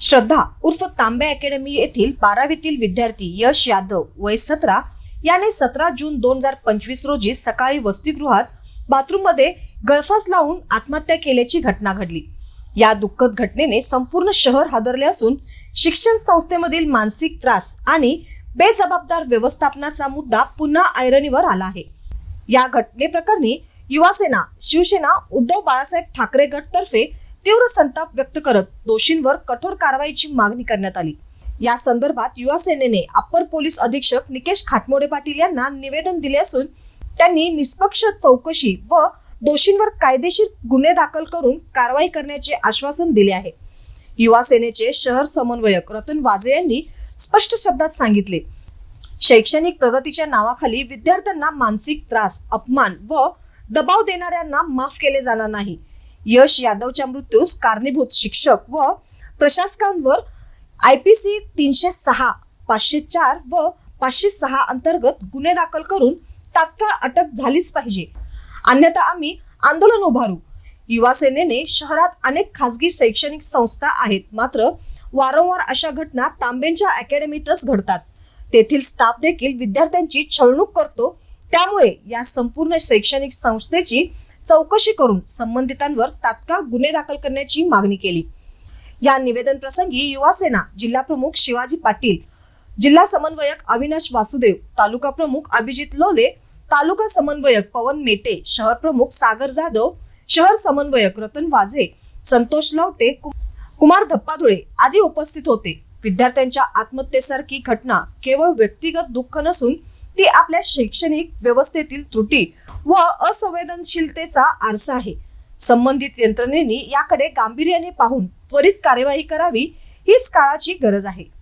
श्रद्धा उर्फ तांबे अकॅडमी येथील बारावीतील विद्यार्थी यश यादव वय सतरा याने सतरा जून दोन हजार पंचवीस रोजी सकाळी वसतिगृहात बाथरूममध्ये गळफास लावून आत्महत्या केल्याची घटना घडली. या दुःखद घटनेने संपूर्ण शहर हादरले असून शिक्षण संस्थेमधील मानसिक त्रास आणि बेजबाबदार व्यवस्थापनाचा मुद्दा पुन्हा ऐरणीवर आला आहे. या घटनेप्रकरणी युवासेना शिवसेना उद्धव बाळासाहेब ठाकरे गटतर्फे तीव्र संताप व्यक्त करत दोषींवर कठोर कारवाईची मागणी करण्यात आली. या संदर्भात युवा सेनेने अप्पर पोलीस अधीक्षक निकेश खाटमोडे पाटील यांना निवेदन दिले असून त्यांनी निष्पक्ष चौकशी व दोषींवर कायदेशीर गुन्हे दाखल करून कारवाई करण्याचे आश्वासन दिले आहे. युवा सेनेचे शहर समन्वयक रतन वाजे यांनी स्पष्ट शब्दात सांगितले शैक्षणिक प्रगतीच्या नावाखाली विद्यार्थ्यांना मानसिक त्रास अपमान व दबाव देणाऱ्यांना माफ केले जाणार नाही. यश यादवच्या मृत्यूस कारणीभूत शिक्षक व प्रशासकांवर आय पी सी तीनशे सहा पाचशे चार व पाचशे सहा अंतर्गत गुन्हे दाखल करून तात्काळ अटक झालीच पाहिजे. अन्यथा आम्ही आंदोलन उभारू. युवा सेनेने शहरात अनेक खासगी शैक्षणिक संस्था आहेत मात्र वारंवार अशा घटना तांबेंच्या अकॅडमीतच घडतात. तेथील स्टाफ देखील विद्यार्थ्यांची छळणूक करतो त्यामुळे या संपूर्ण शैक्षणिक संस्थेची चौकशी करून संबंधितांवर तात्काळ गुन्हे दाखल करण्याची मागणी केली. या निवेदन प्रसंगी युवा सेना जिल्हा प्रमुख शिवाजी पाटील जिल्हा समन्वयक अविनाश वासुदेव तालुका प्रमुख अभिजित लोले तालुका समन्वयक पवन मेटे शहर प्रमुख सागर जाधव शहर समन्वयक रतन वाझे संतोष लवटे कुमार धप्पाधुळे आदी उपस्थित होते. विद्यार्थ्यांच्या आत्महत्येसारखी घटना केवळ व्यक्तिगत दुःख नसून ती आपल्या शैक्षणिक व्यवस्थेतील त्रुटी व असंवेदनशीलतेचा आरसा आहे. संबंधित यंत्रणेने याकडे गांभीर्याने पाहून त्वरित कार्यवाही करावी हीच काळाची गरज आहे.